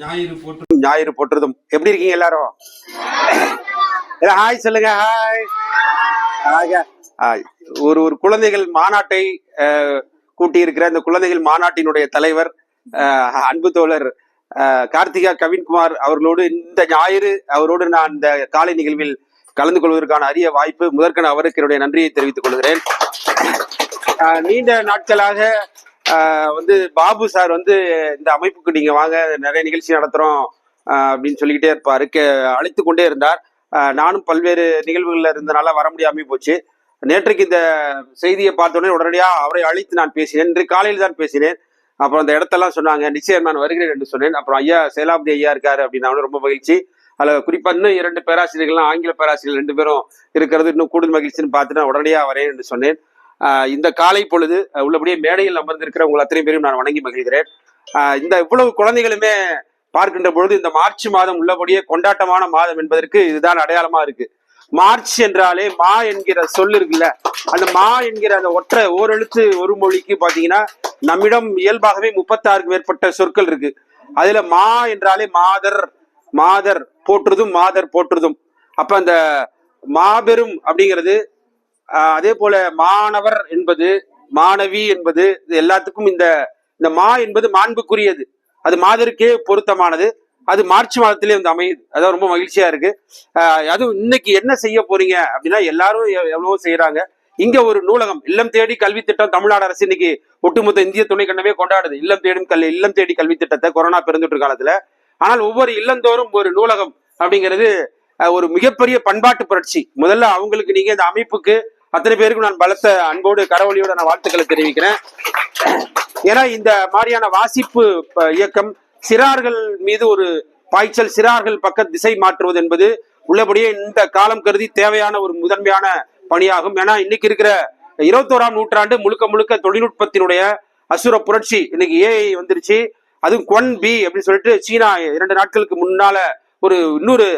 ஞாயிறு போட்டு ஞாயிறு போட்டுறதும். எப்படி இருக்கீங்க எல்லாரும்? ஹாய் சொல்லுங்க ஹாய் ஒரு ஒரு குழந்தைகள் மாநாட்டை கூட்டி கூட்டியிருக்கிற இந்த குழந்தைகள் மாநாட்டினுடைய தலைவர் அஹ், அன்பு தோழர் கார்த்திகா கவின்குமார் அவர்களோடு இந்த ஞாயிறு அவரோடு நான் இந்த காலை நிகழ்வில் கலந்து கொள்வதற்கான அரிய வாய்ப்பு முதற்கன அவருக்கு என்னுடைய நன்றியை தெரிவித்துக் கொள்கிறேன். நீண்ட நாட்களாக வந்து பாபு சார் வந்து இந்த அமைப்புக்கு நீங்க வாங்க நிறைய நிகழ்ச்சி நடத்துறோம் அப்படின்னு சொல்லிக்கிட்டே இருப்பாரு. கே- அழைத்து கொண்டே இருந்தார். நானும் பல்வேறு நிகழ்வுகள்ல இருந்தனால வர முடியாமே போச்சு. நேற்றைக்கு இந்த செய்தியை பார்த்தோன்னே உடனடியாக அவரை அழைத்து நான் பேசினேன். இன்று காலையில் தான் பேசினேன். அப்புறம் அந்த இடத்தெல்லாம் சொன்னாங்க நிச்சயம் நான் வருகிறேன் என்று சொன்னேன். அப்புறம் ஐயா சேலாபதி ஐயா இருக்காரு அப்படின்னு ரொம்ப மகிழ்ச்சி. அதில் குறிப்பாக இன்னும் இரண்டு பேராசிரியர்கள்லாம் ஆங்கில பேராசிரியர் ரெண்டு பேரும் இருக்கிறது இன்னும் கூடுதல் மகிழ்ச்சின்னு பார்த்துட்டு நான் உடனடியாக வரேன் என்று சொன்னேன். இந்த காலை பொழுது உள்ளபடியே மேடையில் அமர்ந்திருக்கிற உங்கள் அத்தனை பேரும் நான் வணங்கி மகிழ்கிறேன். இந்த இவ்வளவு குழந்தைகளுமே பார்க்கின்ற பொழுது இந்த மார்ச் மாதம் உள்ளபடியே கொண்டாட்டமான மாதம் என்பதற்கு இதுதான் அடையாளமா இருக்கு. மார்ச் என்றாலே மா என்கிற சொல் இருக்குல்ல அந்த மா என்கிற அந்த ஒற்றை ஓரெழுத்து ஒரு மொழிக்கு பாத்தீங்கன்னா நம்மிடம் இயல்பாகவே முப்பத்தாறுக்கு மேற்பட்ட சொற்கள் இருக்கு. அதுல மா என்றாலே மாதர் மாதர் போற்றுதும் மாதர் போற்றுதும். அப்ப அந்த மாபெரும் அப்படிங்கிறது அதே போல மாணவர் என்பது மாணவி என்பது இது எல்லாத்துக்கும் இந்த இந்த மா என்பது மாண்புக்குரியது. அது மாதருக்கே பொருத்தமானது. அது மார்ச் மாதத்திலே வந்து அமையுது. அதான் ரொம்ப மகிழ்ச்சியா இருக்கு. அதுவும் இன்னைக்கு என்ன செய்ய போறீங்க அப்படின்னா எல்லாரும் எவ்- எவ்வளவோ செய்யறாங்க இங்க ஒரு நூலகம் இல்லம் தேடி கல்வி திட்டம் தமிழ்நாடு அரசு இன்னைக்கு ஒட்டுமொத்த இந்திய துணைக்கண்டமே கொண்டாடுது. இல்லம் தேடும் கல்வி இல்லம் தேடி கல்வி திட்டத்தை கொரோனா பெருந்தொற்று காலத்துல. ஆனால் ஒவ்வொரு இல்லந்தோறும் ஒரு நூலகம் அப்படிங்கிறது ஒரு மிகப்பெரிய பண்பாட்டு புரட்சி. முதல்ல அவங்களுக்கு நீங்க இந்த அமைப்புக்கு அத்தனை பேருக்கும் நான் பலத்த அன்போடு கரவொலியோட நான் வாழ்த்துக்களை தெரிவிக்கிறேன். ஏன்னா இந்த மாதிரியான வாசிப்பு இயக்கம் சிறார்கள் மீது ஒரு பாய்ச்சல் சிறார்கள் பக்க திசை மாற்றுவது என்பது உள்ளபடியே இந்த காலம் கருதி தேவையான ஒரு முதன்மையான பணியாகும். ஏன்னா இன்னைக்கு இருக்கிற இருபத்தோராம் நூற்றாண்டு முழுக்க முழுக்க தொழில்நுட்பத்தினுடைய அசுர புரட்சி இன்னைக்கு ஏஐ வந்துருச்சு. அதுவும் கொன் பி அப்படின்னு சொல்லிட்டு சீனா இரண்டு நாட்களுக்கு முன்னால ஒரு இன்னொரு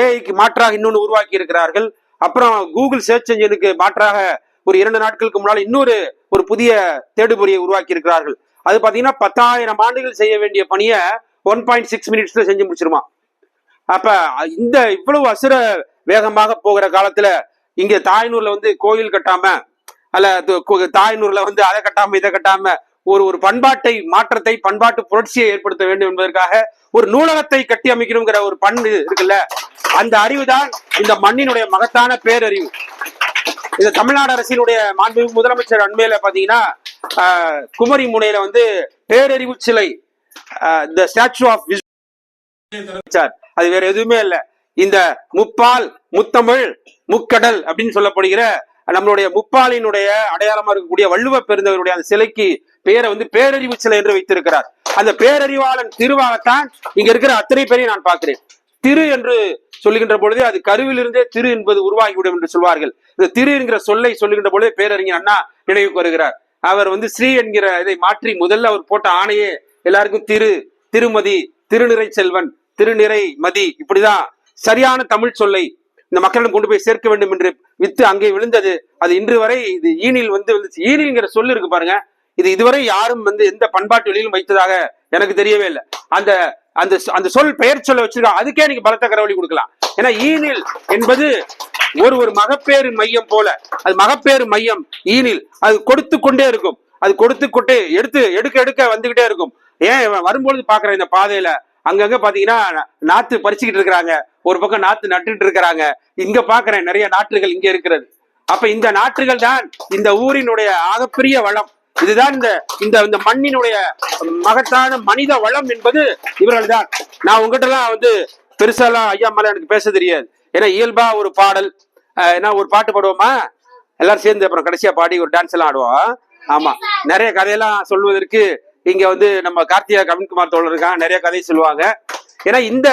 ஏஐக்கு மாற்றாக இன்னொன்று உருவாக்கி இருக்கிறார்கள். அப்புறம் கூகுள் சர்ச் என்ஜினுக்கு மாற்றாக ஒரு இரண்டு நாட்களுக்கு முன்னால் இன்னொரு ஒரு புதிய தேடுபொறியை உருவாக்கி இருக்கிறார்கள் அது பார்த்தீங்கன்னா பத்தாயிரம் ஆண்டுகள் செய்ய வேண்டிய பணியை ஒன் பாயிண்ட் சிக்ஸ் மினிட்ஸ்ல செஞ்சு முடிச்சிருமா. அப்ப இந்த இவ்வளவு அசுர வேகமாக போகிற காலத்துல இங்க தாய்நூர்ல வந்து கோயில் கட்டாம அல்ல து- தாய்நூர்ல வந்து அதை கட்டாம இதை கட்டாம ஒரு ஒரு பண்பாட்டை மாற்றத்தை பண்பாட்டு புரட்சியை ஏற்படுத்த வேண்டும் என்பதற்காக ஒரு நூலகத்தை கட்டி அமைக்கணுங்கிற ஒரு பண்பு இருக்குல்ல அந்த அறிவு தான் இந்த மண்ணினுடைய மகத்தான பேரறிவு. இந்த தமிழ்நாடு அரசினுடைய மாண்பு முதலமைச்சர் அண்மையில பாத்தீங்கன்னா ஆஹ், குமரி முனையில வந்து பேரறிவு சிலை த ஸ்டாச்சு ஆஃப் சார் அது வேற எதுவுமே இல்ல. இந்த முப்பால் முத்தமிழ் முக்கடல் அப்படின்னு சொல்லப்படுகிற நம்மளுடைய முப்பாலினுடைய அடையாளமா இருக்கக்கூடிய வள்ளுவ பெருந்தவருடைய அந்த சிலைக்கு பெயரை வந்து பேரறிவு சிலை என்று வைத்திருக்கிறார். அந்த பேரறிவாளன் திருவாகத்தான் இங்க இருக்கிற அத்தனை பேரையும் நான் பார்க்கிறேன். திரு என்று சொல்லுகின்ற பொழுது அது கருவிலிருந்தே திரு என்பது உருவாகிவிடும் என்று சொல்வார்கள். இந்த திரு என்கிற சொல்லை சொல்லுகின்ற பொழுது பேரறிஞர் அண்ணா நினைவுக்கு வருகிறார். அவர் வந்து ஸ்ரீ என்கிற இதை மாற்றி முதல்ல அவர் போட்ட ஆணையே எல்லாருக்கும் திரு திருமதி திருநிறை செல்வன் திருநிறை மதி இப்படிதான் சரியான தமிழ் சொல்லை இந்த மக்களிடம் கொண்டு போய் சேர்க்க வேண்டும் என்று வித்து அங்கே விழுந்தது. அது இன்று வரை இது ஈனில் வந்து வந்துச்சு ஈனில்ங்கிற சொல்லு இருக்கு பாருங்க. இது இதுவரை யாரும் வந்து எந்த பண்பாட்டு வெளியிலும் வைத்ததாக எனக்கு தெரியவே இல்லை. அந்த அந்த அந்த சொல் பெயர் சொல்ல வச்சிருக்காங்க அதுக்கே நீங்க பலத்த கரவழி கொடுக்கலாம். ஏன்னா ஈனில் என்பது ஒரு ஒரு மகப்பேறு மையம் போல. அது மகப்பேறு மையம் ஈனில். அது கொடுத்து கொண்டே இருக்கும். அது கொடுத்து கொண்டே எடுத்து எடுக்க எடுக்க வந்துகிட்டே இருக்கும். ஏன் வரும்பொழுது பாக்குறேன் இந்த பாதையில அங்கங்க பாத்தீங்கன்னா நாத்து பறிச்சுக்கிட்டு இருக்கிறாங்க. ஒரு பக்கம் நாத்து நட்டுட்டு இருக்கிறாங்க. இங்க பாக்குறேன் நிறைய நாற்றுகள் இங்க இருக்கிறது. அப்ப இந்த நாற்றுகள் தான் இந்த ஊரினுடைய ஆகப்பெரிய வளம். இதுதான் இந்த இந்த இந்த மண்ணினுடைய மகத்தான மனித வளம் என்பது இவர்கள் தான் நான் உங்ககிட்டலாம் வந்து பெருசாலாம் ஐயா மேல எனக்கு பேச தெரியாது. ஏன்னா இயல்பா ஒரு பாடல் ஏன்னா ஒரு பாட்டு பாடுவோமா? எல்லாரும் சேர்ந்து அப்புறம் கடைசியா பாடி ஒரு டான்ஸ் எல்லாம் ஆடுவோம். ஆமா. நிறைய கதையெல்லாம் சொல்வதற்கு இங்க வந்து நம்ம கார்த்திகா கவின்குமார் தோழர் இருக்கான் நிறைய கதை சொல்லுவாங்க. ஏன்னா இந்த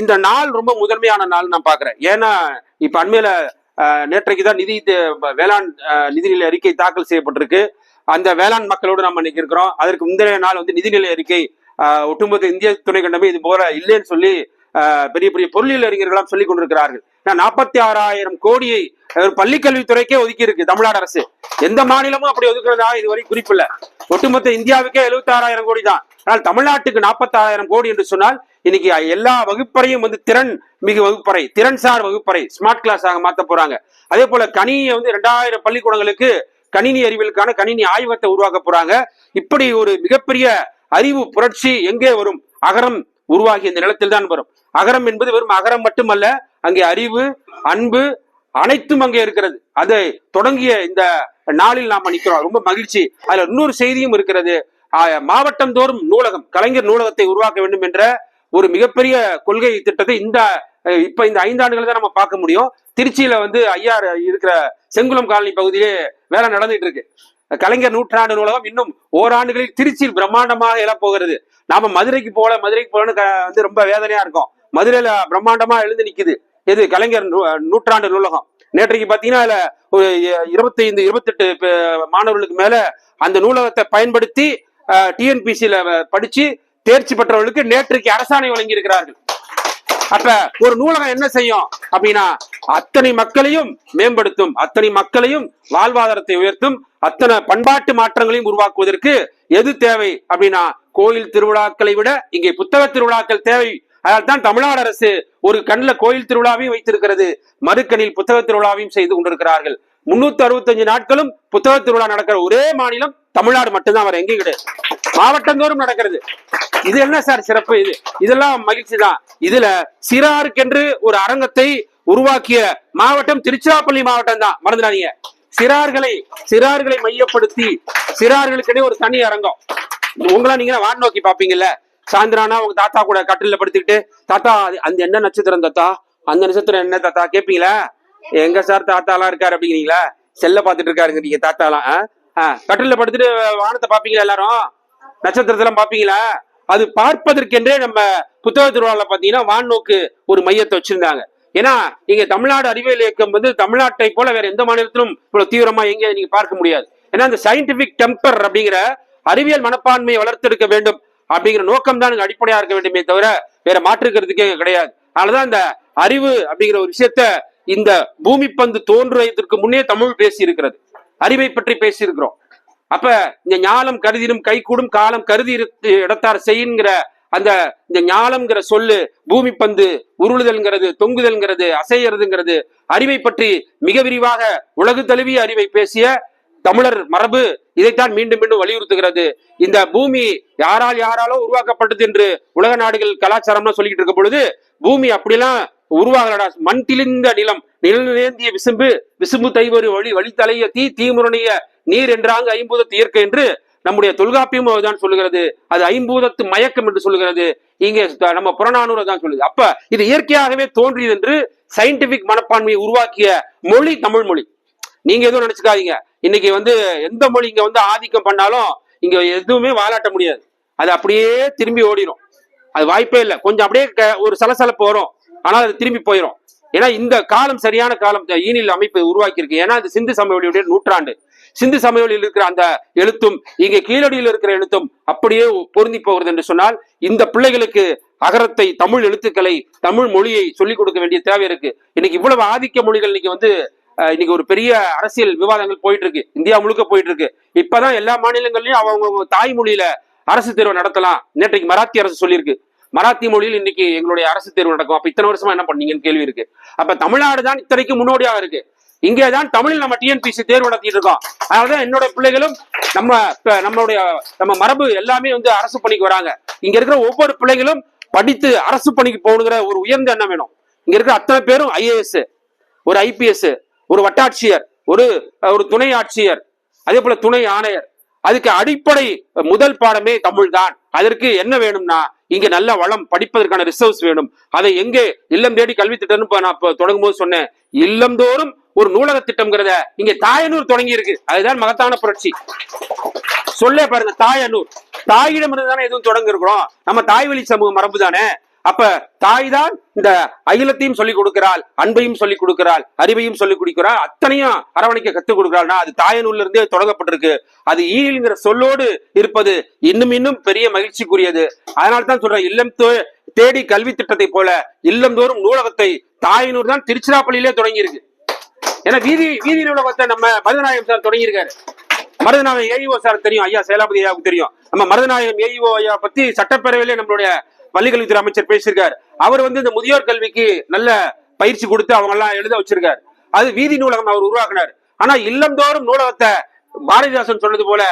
இந்த நாள் ரொம்ப முதன்மையான நாள் நான் பாக்குறேன். ஏன்னா இப்ப அண்மையில அஹ், நேற்றைக்கு தான் நிதி வேளாண் நிதிநிலை அறிக்கை தாக்கல் செய்யப்பட்டிருக்கு. அந்த வேளாண் மக்களோடு நம்ம இன்னைக்கு இருக்கிறோம். அதற்கு முந்தைய நாள் வந்து நிதிநிலை அறிக்கை ஒட்டுமொத்த இந்திய துணை கண்டமே இது போல இல்லைன்னு சொல்லி பெரிய பெரிய பொருளியல் அறிஞர்களாம் சொல்லிக் கொண்டிருக்கிறார்கள். நாற்பத்தி ஆறாயிரம் கோடியை பள்ளிக்கல்வித்துறைக்கே ஒதுக்கி இருக்கு தமிழ்நாடு அரசு. எந்த மாநிலமும் அப்படி ஒதுக்குறதா இதுவரை குறிப்பில்ல. ஒட்டுமொத்த இந்தியாவுக்கே எழுபத்தி ஆறாயிரம் கோடி தான். ஆனால் தமிழ்நாட்டுக்கு நாற்பத்தாறாயிரம் கோடி என்று சொன்னால் இன்னைக்கு எல்லா வகுப்பறையும் வந்து திறன் மிகு வகுப்பறை திறன்சார் வகுப்பறை ஸ்மார்ட் கிளாஸ் ஆக மாத்த போறாங்க. அதே போல கனியை வந்து ரெண்டாயிரம் பள்ளிக்கூடங்களுக்கு கணினி அறிவியலுக்கான கணினி ஆய்வகத்தை உருவாக்க போறாங்க. இப்படி ஒரு மிகப்பெரிய அறிவு புரட்சி எங்கே வரும்? அகரம் உருவாகி இந்த நிலத்தில் தான் வரும். அகரம் என்பது வெறும் அகரம் மட்டுமல்ல அங்கே அறிவு அன்பு அனைத்தும் அங்கே இருக்கிறது. அதை தொடங்கிய இந்த நாளில் நாம நிற்கிறோம் ரொம்ப மகிழ்ச்சி. அதுல இன்னொரு செய்தியும் இருக்கிறது. ஆஹ், மாவட்டம் தோறும் நூலகம் கலைஞர் நூலகத்தை உருவாக்க வேண்டும் என்ற ஒரு மிகப்பெரிய கொள்கை திட்டத்தை இந்த இப்ப இந்த ஐந்தாண்டுகள் தான் நம்ம பார்க்க முடியும். திருச்சியில வந்து ஐயா இருக்கிற செங்குளம் காலனி பகுதியிலே வேலை நடந்துட்டு இருக்கு கலைஞர் நூற்றாண்டு நூலகம் இன்னும் ஓராண்டுகளில் திருச்சியில் பிரம்மாண்டமாக எழப் போகிறது நாம மதுரைக்கு போல மதுரைக்கு போலன்னு வந்து ரொம்ப வேதனையா இருக்கும். மதுரையில பிரம்மாண்டமா எழுந்து நிக்குது. எது கலைஞர் நூற்றாண்டு நூலகம். நேற்றைக்கு பாத்தீங்கன்னா அதுல ஒரு இருபத்தைந்து இருபத்தெட்டு மாணவர்களுக்கு மேல அந்த நூலகத்தை பயன்படுத்தி டிஎன்பிசியில படிச்சு தேர்ச்சி பெற்றவர்களுக்கு நேற்றைக்கு அரசாணை வழங்கி இருக்கிறார்கள் அப்ப ஒரு நூலகம் என்ன செய்யும் அப்படின்னா அத்தனை மக்களையும் மேம்படுத்தும் அத்தனை மக்களையும் வாழ்வாதாரத்தை உயர்த்தும் அத்தனை பண்பாட்டு மாற்றங்களையும் உருவாக்குவதற்கு எது தேவை அப்படின்னா கோயில் திருவிழாக்களை விட இங்கே புத்தக திருவிழாக்கள் தேவை. அதனால் தான் தமிழ்நாடு அரசு ஒரு கண்ணில் கோயில் திருவிழாவையும் வைத்திருக்கிறது. மறுக்கணில் புத்தக திருவிழாவையும் செய்து கொண்டிருக்கிறார்கள். முன்னூத்தி அறுபத்தஞ்சு நாட்களும் புத்தக திருவிழா நடக்கிற ஒரே மாநிலம் தமிழ்நாடு மட்டும்தான். வர எங்கேயும் கிடையாது. மாவட்டந்தோறும் நடக்கிறது. இது என்ன சார் சிறப்பு இது? இதெல்லாம் மகிழ்ச்சி தான். இதுல சிறாருக்கென்று ஒரு அரங்கத்தை உருவாக்கிய மாவட்டம் திருச்சிராப்பள்ளி மாவட்டம் தான் மறந்துடாதீங்க. சிறார்களை சிறார்களை மையப்படுத்தி சிறார்களுக்குன்னே ஒரு தனி அரங்கம். உங்களா நீங்க வான் நோக்கி பாப்பீங்கல்ல சாயந்தரானா உங்க தாத்தா கூட கட்டில படுத்துக்கிட்டு தாத்தா அது- அந்த என்ன நட்சத்திரம் தாத்தா? அந்த நட்சத்திரம் என்ன தாத்தா? கேப்பீங்களா? எங்க சார் தாத்தா எல்லாம் இருக்காரு அப்படிங்கிறீங்களா? செல்ல பாத்துட்டு இருக்காருங்க நீங்க தாத்தா எல்லாம் கட்டில படுத்துட்டு வானத்தை பாப்பீங்களா எல்லாரும்? நட்சத்திரத்தெல்லாம் பாப்பீங்களா அது பார்ப்பதற்கென்றே நம்ம புத்தக திருவிழால பாத்தீங்கன்னா வான் நோக்கு ஒரு மையத்தை வச்சிருந்தாங்க. ஏன்னா இங்க தமிழ்நாடு அறிவியல் இயக்கம் வந்து தமிழ்நாட்டை போல வேற எந்த மாநிலத்திலும் இவ்வளவு தீவிரமா எங்க நீங்க பார்க்க முடியாது. ஏன்னா இந்த சயின்டிபிக் டெம்பர் அப்படிங்கிற அறிவியல் மனப்பான்மையை வளர்த்தெடுக்க வேண்டும் அப்படிங்கிற நோக்கம் தான் அடிப்படையா இருக்க வேண்டுமே தவிர வேற மாற்றுக்கிறதுக்கே கிடையாது. அதனாலதான் இந்த அறிவு அப்படிங்கிற ஒரு விஷயத்த இந்த பூமி பந்து தோன்றுவதற்கு முன்னே தமிழ் பேசி இருக்கிறது அறிவை பற்றி பேசியிருக்கிறோம். அப்ப இந்த ஞாலம் கருதினும் கைகூடும் காலம் கருதி இடத்தார் செய்யுங்கிற அந்த இந்த ஞாலம்ங்கிற சொல்லு பூமி பந்து உருளுதல்ங்கிறது தொங்குதல்ங்கிறது அசையறதுங்கிறது அறிவை பற்றி மிக விரிவாக உலகு தழுவிய அறிவை பேசிய தமிழர் மரபு இதைத்தான் மீண்டும் மீண்டும் வலியுறுத்துகிறது. இந்த பூமி யாரால் யாராலோ உருவாக்கப்பட்டது என்று உலக நாடுகள் கலாச்சாரம்லாம் சொல்லிக்கிட்டு இருக்க பொழுது பூமி அப்படிலாம் உருவாகலடா. மண் திளிந்த நிலம் நிலநேந்திய விசும்பு விசும்பு தைவரு வழி வழி தீ தீமுரணிய நீர் என்றாங்க ஐம்பூதத்து இயற்கை என்று நம்முடைய தொல்காப்பியம் தான் சொல்லுகிறது. அது ஐம்பூதத்து மயக்கம் என்று சொல்லுகிறது. இங்கே நம்ம புறநானூரை தான் சொல்லுது. அப்ப இது இயற்கையாகவே தோன்றியது என்று சயின்டிபிக் மனப்பான்மையை உருவாக்கிய மொழி தமிழ் மொழி. நீங்க எதுவும் நினைச்சுக்காதீங்க. இன்னைக்கு வந்து எந்த மொழி இங்க வந்து ஆதிக்கம் பண்ணாலும் இங்க எதுவுமே வாலாட்ட முடியாது. அது அப்படியே திரும்பி ஓடிடும் அது வாய்ப்பே இல்லை. கொஞ்சம் அப்படியே ஒரு சலசலப்பு வரும். ஆனால் அது திரும்பி போயிடும் ஏன்னா இந்த காலம் சரியான காலம் ஈனில் அமைப்பு உருவாக்கியிருக்கு. ஏன்னா அது சிந்து சமவெளியுடைய நூற்றாண்டு. சிந்து சமவெளியில் இருக்கிற அந்த எழுத்தும் இங்கே கீழடியில் இருக்கிற எழுத்தும் அப்படியே பொருந்தி போகிறது என்று சொன்னால் இந்த பிள்ளைகளுக்கு அகரத்தை தமிழ் எழுத்துக்களை தமிழ் மொழியை சொல்லிக் கொடுக்க வேண்டிய தேவை இருக்கு. இன்னைக்கு இவ்வளவு ஆதிக்க மொழிகள் இன்னைக்கு வந்து இன்னைக்கு ஒரு பெரிய அரசியல் விவாதங்கள் போயிட்டு இருக்கு இந்தியா முழுக்க போயிட்டு இருக்கு இப்பதான் எல்லா மாநிலங்கள்லயும் அவங்க தாய்மொழியில அரசு தேர்வு நடத்தலாம். நேற்றைக்கு மராத்தி அரசு சொல்லியிருக்கு. மராத்தி மொழியில் இன்னைக்கு எங்களுடைய அரசு தேர்வு நடக்கும். அப்ப இத்தனை வருஷமா என்ன பண்ணீங்கன்னு கேள்வி இருக்கு. அப்ப தமிழ்நாடு தான் இத்தனைக்கு முன்னோடியாக இருக்கு. இங்கே தான் தமிழில் நம்ம டிஎன்பிசி தேர்வு நடத்திட்டு இருக்கோம். அதனாலதான் என்னோட பிள்ளைகளும் நம்ம நம்மளுடைய நம்ம மரபு எல்லாமே வந்து அரசு பணிக்கு வராங்க. இங்க இருக்கிற ஒவ்வொரு பிள்ளைகளும் படித்து அரசு பணிக்கு போகணுங்கிற ஒரு உயர்ந்த எண்ணம் வேணும். இங்க இருக்கிற அத்தனை பேரும் ஐஏஎஸ் ஒரு ஐபிஎஸ் ஒரு வட்டாட்சியர் ஒரு ஒரு துணை ஆட்சியர் அதே போல துணை ஆணையர். அதுக்கு அடிப்படை முதல் பாடமே தமிழ் தான் அதற்கு என்ன வேணும்னா இங்க நல்ல வளம் படிப்பதற்கான ரிசர்வ்ஸ் வேணும். அதை எங்கே இல்லம் தேடி கல்வி திட்டம்னு நான் தொடங்கும் போது சொன்னேன். இல்லம்தோறும் ஒரு நூலக திட்டம்ங்கிறத இங்க தாயனூர் தொடங்கி இருக்கு அதுதான் மகத்தான புரட்சி. சொல்லே பாருங்க தாயனூர். தாயிடம் இருந்து தானே எதுவும் தொடங்க இருக்கிறோம் நம்ம தாய் வழி சமூக மரபு தானே அப்ப தாய் தான் இந்த அகிலத்தையும் சொல்லிக் கொடுக்கிறாள் அன்பையும் சொல்லிக் கொடுக்கிறாள் அறிவையும் சொல்லிக் கொடுக்கிறாள் அத்தனையும் அரவணைக்க கத்துக் கொடுக்கிறாள்னா அது தாயனூர்ல இருந்தே தொடங்கப்பட்டிருக்கு. அது ஈங்கிற சொல்லோடு இருப்பது இன்னும் இன்னும் பெரிய மகிழ்ச்சிக்குரியது. அதனால தான் சொல்றேன் இல்லம் தோ- தேடி கல்வி திட்டத்தை போல இல்லந்தோறும் நூலகத்தை தாயனூர் தான் திருச்சிராப்பள்ளியிலே தொடங்கி இருக்கு ஏன்னா வீதி வீதி நூலகத்தை நம்ம மருதநாயகம் சார் தொடங்கியிருக்காரு. மருதநாயகம் ஏஇஓ சார் தெரியும் ஐயா சேலாபதி ஐயாவுக்கு தெரியும். நம்ம மருதநாயகம் ஏஇஓ ஐயா பத்தி சட்டப்பேரவையிலே நம்மளுடைய பள்ளிக்கல்வித்துறை அமைச்சர் பேசியிருக்காரு. அவர் வந்து இந்த முதியோர் கல்விக்கு நல்ல பயிற்சி கொடுத்து அவங்க எல்லாம் எழுத வச்சிருக்காரு. அது வீதி நூலகம் அவர் உருவாக்குனார். ஆனா இல்லந்தோறும் நூலகத்தை பாரதிதாசன் சொன்னது போல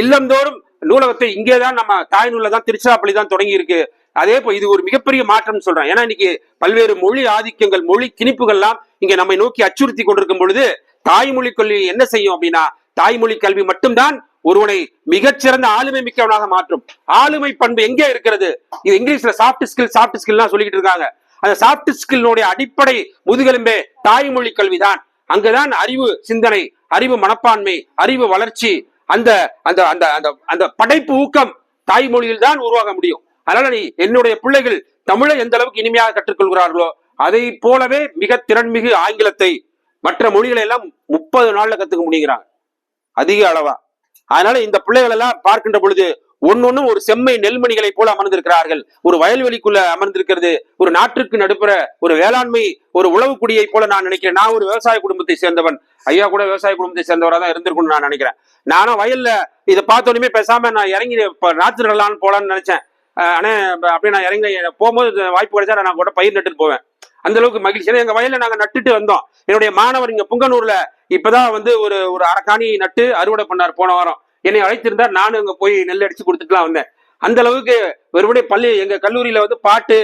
இல்லந்தோறும் நூலகத்தை இங்கேதான் நம்ம தாய் நூல்ல தான் திருச்சிராப்பள்ளி தான் தொடங்கி இருக்கு அதே போல் இது ஒரு மிகப்பெரிய மாற்றம் சொல்றேன். ஏன்னா இன்னைக்கு பல்வேறு மொழி ஆதிக்கங்கள் மொழி திணிப்புகள்லாம் இங்க நம்மை நோக்கி அச்சுறுத்தி கொண்டிருக்கும் பொழுது தாய்மொழி கல்வி என்ன செய்யும் அப்படின்னா தாய்மொழி கல்வி மட்டும்தான் ஒருவனை மிகச்சிறந்த ஆளுமை மிக்கவனாக மாற்றும். ஆளுமை பண்பு எங்கே இருக்கிறது? இது இங்கிலீஷ்ல சாஃப்ட் ஸ்கில் சாஃப்ட் ஸ்கில் சொல்லிக்கிட்டு இருக்காங்க. அந்த சாஃப்ட் ஸ்கில்னுடைய அடிப்படை முதுகெலும்பே தாய்மொழி கல்விதான். அங்குதான் அறிவு சிந்தனை அறிவு மனப்பான்மை அறிவு வளர்ச்சி அந்த அந்த அந்த அந்த அந்த படைப்பு ஊக்கம் தாய்மொழியில் தான் உருவாக முடியும். அதனால நீ என்னுடைய பிள்ளைகள் தமிழை எந்த அளவுக்கு இனிமையாக கற்றுக்கொள்கிறார்களோ அதை போலவே மிக திறன்மிகு ஆங்கிலத்தை மற்ற மொழிகளை எல்லாம் முப்பது நாள்ல கத்துக்க முடியுங்கிறாங்க. அதிக அளவா. அதனால இந்த பிள்ளைகள் எல்லாம் பார்க்கின்ற பொழுது ஒன்னொன்னும் ஒரு செம்மை நெல்மணிகளை போல அமர்ந்திருக்கிறார்கள். ஒரு வயல்வெளிக்குள்ள அமர்ந்திருக்கிறது. ஒரு நாட்டிற்கு நடுப்புற ஒரு வேளாண்மை ஒரு உழவு குடியை போல நான் நினைக்கிறேன். நான் ஒரு விவசாய குடும்பத்தை சேர்ந்தவன். ஐயா கூட விவசாய குடும்பத்தை சேர்ந்தவரா தான் இருந்திருக்கும்னு நான் நினைக்கிறேன். நானும் வயல்ல இதை பார்த்த உடனே பேசாம நான் இறங்கி இப்ப நாற்று நடலான்னு போலான்னு நினைச்சேன். ஆனால் ஆனா அப்படியே நான் இறங்கி போகும்போது வாய்ப்பு கிடைச்சா நான் கூட பயிர் நட்டுட்டு போவேன். அந்த அளவுக்கு மகிழ்ச்சி. ஏன்னா எங்க வயல்ல நாங்க நட்டுட்டு வந்தோம். என்னுடைய மாணவர் இங்க புங்கனூர்ல இப்பதான் வந்து ஒரு ஒரு அரக்காணி நட்டு அறுவடை பண்ணார் போன வாரம். என்னை அழைத்திருந்தார். நானும் அங்க போய் நெல் அடிச்சு கொடுத்துட்டுலாம் வந்தேன். அந்த அளவுக்கு வெறுமனே பள்ளி எங்க கல்லூரியில வந்து பாட்டு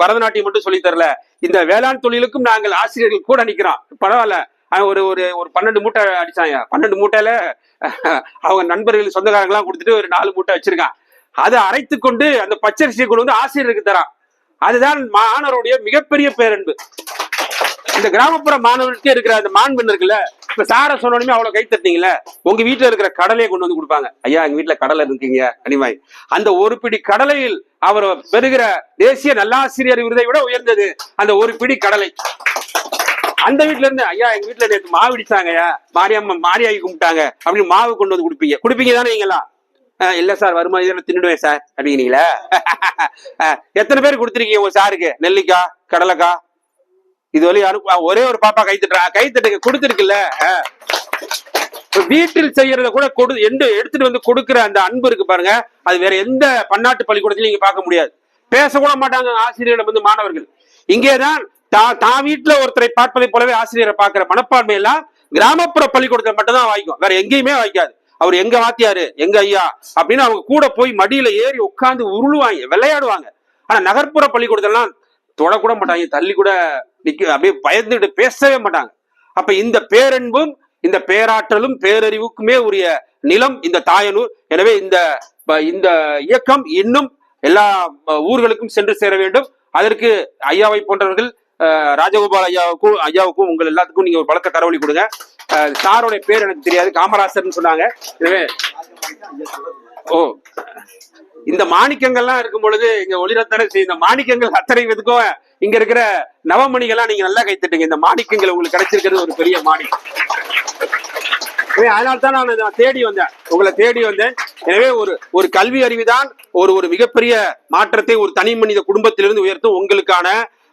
பரதநாட்டியம் மட்டும் சொல்லி தரல. இந்த வேளாண் தொழிலுக்கும் நாங்கள் ஆசிரியர்கள் கூட நிக்கிறோம். பரவாயில்ல. ஒரு ஒரு ஒரு பன்னெண்டு மூட்டை அடிச்சாங்க. பன்னெண்டு மூட்டையில அவங்க நண்பர்கள் சொந்தக்காரங்களாம் கொடுத்துட்டு ஒரு நாலு மூட்டை வச்சிருக்கான் அதை அரைத்து கொண்டு அந்த பச்சரிசியை கொண்டு வந்து ஆசிரியருக்கு தரான். அதுதான் மாணவருடைய மிகப்பெரிய பேரன்பு. இந்த கிராமப்புற மாணவர்களுக்கு இருக்கிற அந்த மாண்புன்னு இருக்குல்ல இப்ப சார சொன்னோடனே அவ்வளவு கை தட்டினீங்கல்ல உங்க வீட்டுல இருக்கிற கடலையை கொண்டு வந்து கொடுப்பாங்க. ஐயா எங்க வீட்டுல கடலை இருக்கீங்க அனிமாய். அந்த ஒரு பிடி கடலையில் அவர் பெறுகிற தேசிய நல்லாசிரியர் விருதை விட உயர்ந்தது அந்த ஒரு பிடி கடலை. அந்த வீட்டுல இருந்து ஐயா எங்க வீட்டுல நேற்று மாவு இடிச்சாங்கய்யா மாரியம்மா மாரியாகி கும்பிட்டாங்க அப்படின்னு மாவு கொண்டு வந்து கொடுப்பீங்க. கொடுப்பீங்க தானே நீங்களா இல்ல சார் வருமா இதெல்லாம் தின்னுடுவேன் சார் அப்படிங்கிறீங்களா? எத்தனை பேர் கொடுத்துருக்கீங்க உங்க சாருக்கு? நெல்லிக்காய் கடலைக்காய் இது வழி அனுப்ப ஒரே ஒரு பாப்பா கை தட்டுறா கை தட்டுங்க கொடுத்துருக்குல்ல வீட்டில் செய்யறத கூட கொடு எண்டு எடுத்துட்டு வந்து கொடுக்குற அந்த அன்பு இருக்கு பாருங்க அது வேற எந்த பன்னாட்டு பள்ளிக்கூடத்திலும் நீங்க பார்க்க முடியாது. பேசக்கூட மாட்டாங்க ஆசிரியர்கள் வந்து மாணவர்கள். இங்கேதான் தான் தான் வீட்டுல ஒருத்தரை பார்ப்பதை போலவே ஆசிரியரை பார்க்கிற மனப்பான்மை எல்லாம் கிராமப்புற பள்ளிக்கூடத்துல மட்டும்தான் வாய்க்கும் வேற எங்கேயுமே வாய்க்காது. அவர் எங்க வாத்தியாரு எங்க ஐயா? அப்படின்னு அவங்க கூட போய் மடியில ஏறி உட்காந்து உருளுவாங்க விளையாடுவாங்க. ஆனா நகர்ப்புற பள்ளிக்கூடத்தெல்லாம் தொடக்கூட மாட்டாங்க தள்ளி கூட நிக்க அப்படியே பயந்துட்டு பேசவே மாட்டாங்க. அப்ப இந்த பேரன்பும் இந்த பேராற்றலும் பேரறிவுக்குமே உரிய நிலம் இந்த தாயனூர். எனவே இந்த இந்த இயக்கம் இன்னும் எல்லா ஊர்களுக்கும் சென்று சேர வேண்டும். அதற்கு ஐயாவை போன்றவர்கள் அஹ், ராஜகோபால் ஐயாவுக்கும் ஐயாவுக்கும் உங்கள் எல்லாத்துக்கும் நீங்க ஒரு பலத்த கரவழி கொடுங்க. சாருடைய பேர் எனக்கு தெரியாது. காமராசர்னு சொன்னாங்க. எனவே ஓ இந்த மாணிக்கங்கள்லாம் இருக்கும் பொழுது இங்க ஒளிரத்தனை இந்த மாணிக்கங்கள் அத்தனை இதுக்கும் இங்க இருக்கிற நவமணிகள்லாம் நீங்க நல்லா கைத்துட்டீங்க இந்த மாணிக்கங்கள் உங்களுக்கு கிடைச்சிருக்கிறது ஒரு பெரிய மாணிக்கம் எனவே அதனால தான் நான் தேடி வந்தேன். உங்களை தேடி வந்தேன். எனவே ஒரு ஒரு கல்வி அறிவுதான் ஒரு ஒரு மிகப்பெரிய மாற்றத்தை ஒரு தனி மனித குடும்பத்திலிருந்து உயர்த்தும் உங்களுக்கான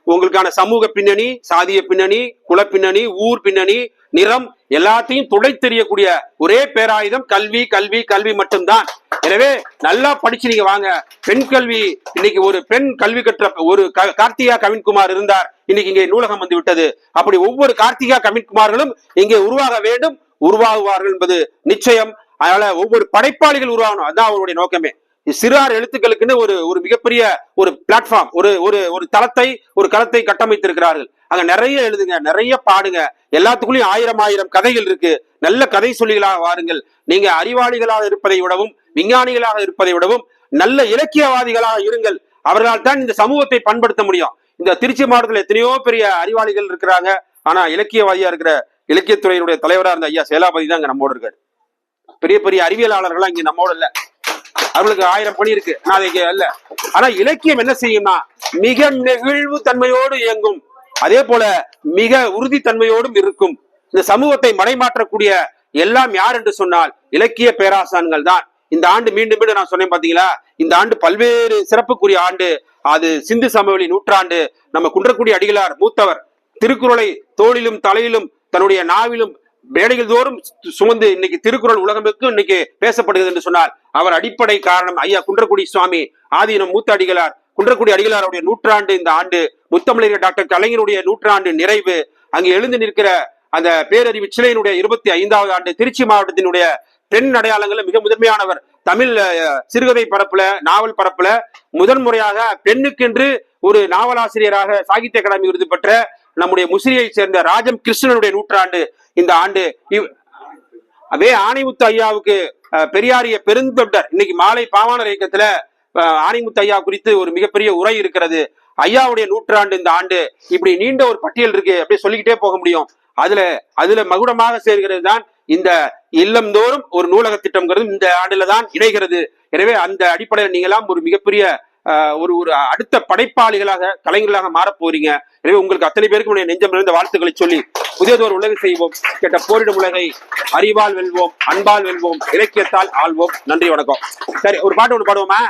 உங்களுக்கான சமூக பின்னணி சாதிய பின்னணி குல பின்னணி ஊர் பின்னணி நிறம் எல்லாத்தையும் துடை தெரியக்கூடிய ஒரே பேராயுதம் கல்வி கல்வி கல்வி மட்டும்தான். எனவே நல்லா படிச்சு நீங்க வாங்க. பெண் கல்வி இன்னைக்கு ஒரு பெண் கல்வி கற்ற ஒரு க- கார்த்திகா கவின்குமார் இருந்தார். இன்னைக்கு இங்கே நூலகம் வந்து விட்டது. அப்படி ஒவ்வொரு கார்த்திகா கவின்குமார்களும் இங்கே உருவாக வேண்டும் உருவாகுவார்கள் என்பது நிச்சயம். அதனால ஒவ்வொரு படைப்பாளிகள் உருவாகணும். அதுதான் அவருடைய நோக்கமே. சிறார் எழுத்துக்களுக்குன்னு ஒரு ஒரு மிகப்பெரிய ஒரு பிளாட்ஃபார்ம் ஒரு ஒரு ஒரு தளத்தை ஒரு களத்தை கட்டமைத்திருக்கிறார்கள். அங்க நிறைய எழுதுங்க நிறைய பாடுங்க. எல்லாத்துக்குள்ளயும் ஆயிரம் ஆயிரம் கதைகள் இருக்கு. நல்ல கதை சொல்லிகளாக வாருங்கள். நீங்க அறிவாளிகளாக இருப்பதை விடவும் விஞ்ஞானிகளாக இருப்பதை விடவும் நல்ல இலக்கியவாதிகளாக இருங்கள். அவர்களால் தான் இந்த சமூகத்தை பண்படுத்த முடியும். இந்த திருச்சி மாவட்டத்தில் எத்தனையோ பெரிய அறிவாளிகள் இருக்கிறாங்க. ஆனா இலக்கியவாதியா இருக்கிற இலக்கியத்துறையினுடைய தலைவரா இருந்த ஐயா சேலாபதி தான் இங்க நம்மோடு இருக்காரு. பெரிய பெரிய அறிவியலாளர்கள்லாம் இங்க நம்மோட இல்ல. அவர்களுக்கு ஆயிரம் பணி இருக்கு. நான் அல்ல. ஆனா இலக்கியம் என்ன செய்யும்னா மிக நெகிழ்வு தன்மையோடு இயங்கும். அதே போல மிக உறுதித்தன்மையோடும் இருக்கும். இந்த சமூகத்தை மடைமாற்றக்கூடிய எல்லாம் யார் என்று சொன்னால் இலக்கிய பேராசான்கள் தான். இந்த ஆண்டு மீண்டும் மீண்டும் நான் சொன்னேன் பாத்தீங்களா? இந்த ஆண்டு பல்வேறு சிறப்புக்குரிய ஆண்டு. அது சிந்து சமவெளி நூற்றாண்டு. நம்ம குன்றக்குடி அடிகளார் மூத்தவர் திருக்குறளை தோளிலும் தலையிலும் தன்னுடைய நாவிலும் மேடைகள் தோறும் சுமந்து இன்னைக்கு திருக்குறள் உலகமுக்கு இன்னைக்கு பேசப்படுகிறது என்று சொன்னார் அவர் அடிப்படை காரணம் ஐயா குன்றக்குடி சுவாமி ஆதீனம் மூத்த அடிகளார் குன்றக்குடி அடிகளாருடைய நூற்றாண்டு இந்த ஆண்டு முத்தமிழர் டாக்டர் கலைஞருடைய நூற்றாண்டு நிறைவு. அங்கு எழுந்து நிற்கிற அந்த பேரறிவு சிலையினுடைய இருபத்தி ஐந்தாவது ஆண்டு திருச்சி மாவட்டத்தினுடைய பெண் அடையாளங்களில் மிக முதன்மையானவர். தமிழ் சிறுகதை பரப்புல நாவல் பரப்புல முதன் முறையாக பெண்ணுக்கென்று ஒரு நாவலாசிரியராக சாகித்ய அகாடமி விருது பெற்ற நம்முடைய முசிறியை சேர்ந்த ராஜம் கிருஷ்ணனுடைய நூற்றாண்டு இந்த ஆண்டு இவ்- அதே ஆணைமுத்து ஐயாவுக்கு பெரியாரிய பெருந்தொண்டர் இன்னைக்கு மாலை பாவாணர் இயக்கத்துல ஆணிமுத்து ஆணைமுத்து ஐயா குறித்து ஒரு மிகப்பெரிய உரை இருக்கிறது. ஐயாவுடைய நூற்றாண்டு இந்த ஆண்டு இப்படி நீண்ட ஒரு பட்டியல் இருக்கு அப்படியே சொல்லிக்கிட்டே போக முடியும். அதுல அதுல மகுடமாக சேர்கிறது தான் இந்த இல்லம்தோறும் ஒரு நூலக திட்டம்ங்கிறது இந்த ஆண்டுல தான் இணைகிறது. எனவே அந்த அடிப்படையில் நீங்களாம் ஒரு மிகப்பெரிய ஒரு ஒரு அடுத்த படைப்பாளிகளாக கலைஞர்களாக மாறப் போறீங்க. எனவே உங்களுக்கு அத்தனை பேருக்கு உடைய நெஞ்சம் இருந்த வாழ்த்துக்களை சொல்லி புதியதோர் உலகை செய்வோம். கேட்ட போரிடும் உலகை அறிவால் வெல்வோம் அன்பால் வெல்வோம் இலக்கியத்தால் ஆள்வோம். நன்றி வணக்கம். சரி ஒரு பாட்டு ஒன்று பாடுவோமா?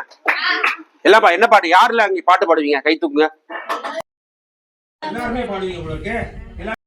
எல்லாப்பா என்ன பாட்டு? யாருல அங்க பாட்டு பாடுவீங்க? கை தூக்குங்க. எல்லாருமே பாடுவீங்க உங்களுக்கு